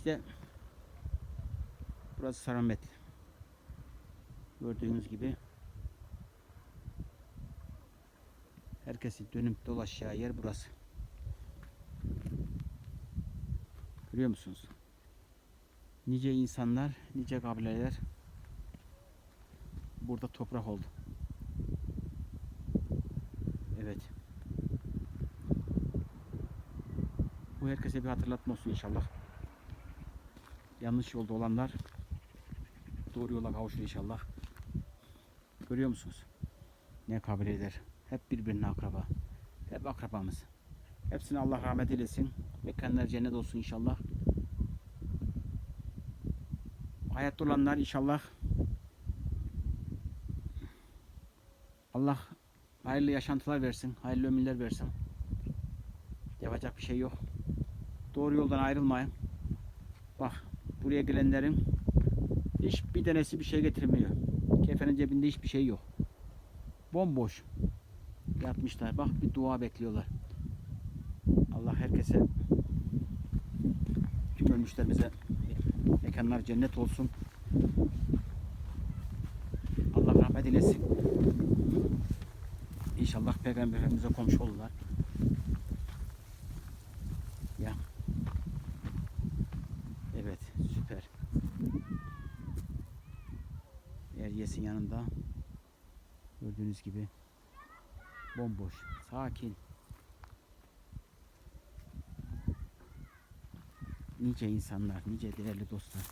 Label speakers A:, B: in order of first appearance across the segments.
A: işte burası Saramet. Gördüğünüz gibi herkesin dönüp dolaşacağı yer burası. Görüyor musunuz? Nice insanlar, nice kabileler burada toprak oldu. Evet. Bu herkese bir hatırlatma olsun inşallah. Yanlış yolda olanlar doğru yola kavuşur inşallah. Görüyor musunuz? Ne kabileler. Hep birbirine akraba. Hep akrabamız. Hepsine Allah rahmet eylesin. Mekanlar cennet olsun inşallah. Hayatta olanlar inşallah Allah hayırlı yaşantılar versin. Hayırlı ömürler versin. Yapacak bir şey yok. Doğru yoldan ayrılmayın. Bak buraya gelenlerin hiçbir tanesi bir şey getirmiyor. Kefenin cebinde hiçbir şey yok. Bomboş. Yatmışlar. Bak bir dua bekliyorlar. Allah herkese tüm ölmüşlerimize mekanlar cennet olsun. Allah rahmet eylesin. İnşallah Peygamber Efendimiz'e komşu olurlar. Eriyes'in yanında gördüğünüz gibi bomboş, sakin. Nice insanlar, nice değerli dostlar.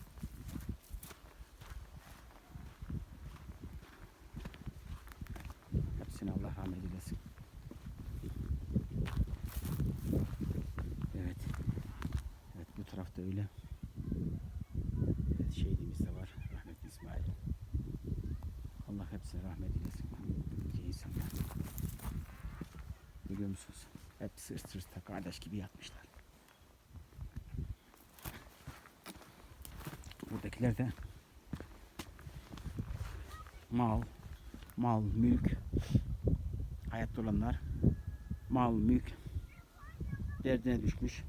A: Hepsine Allah rahmet eylesin. Evet. Evet bu tarafta öyle. Evet şehidimiz de var. Rahmetli İsmail. Allah hepsine rahmet eylesin. Nice insanlar. Görüyor musunuz? Hep sırt sırta kardeş gibi yatmışlar. Buradakiler de mal, mal, mülk, hayatta olanlar mal, mülk derdine düşmüş.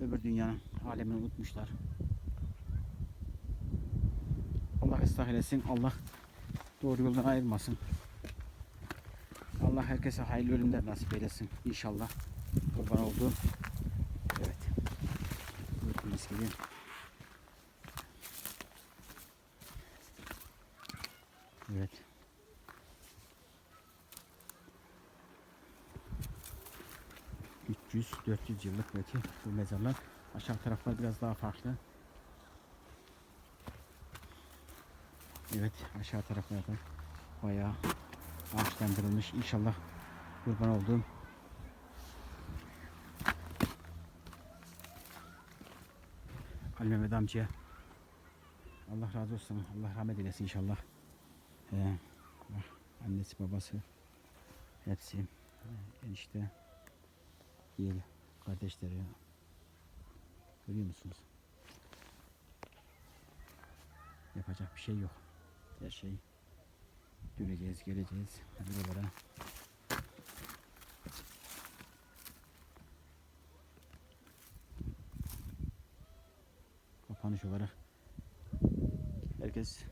A: Öbür dünyanın alemini unutmuşlar. Allah ıslah eylesin. Allah doğru yoldan ayırmasın. Allah herkese hayırlı ölümler nasip eylesin. İnşallah. Kurban olduğum. Evet. Gördüğünüz gibi. Evet. ...300, 400 yıllık belki bu mezarlar. Aşağı taraflar biraz daha farklı. Evet aşağı taraflarda bayağı ağaçlandırılmış. İnşallah kurban olduğum Ali Mehmet amcaya Allah razı olsun. Allah rahmet eylesin inşallah. Ee, annesi babası hepsi enişte yeğen kardeşleri görüyor musunuz? Yapacak bir şey yok. Her şey döneceğiz, geleceğiz. Buralara. Kapanış olarak herkes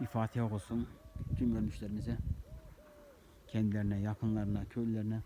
A: bir Fatiha olsun tüm ölmüşlerimize kendilerine, yakınlarına, köylülerine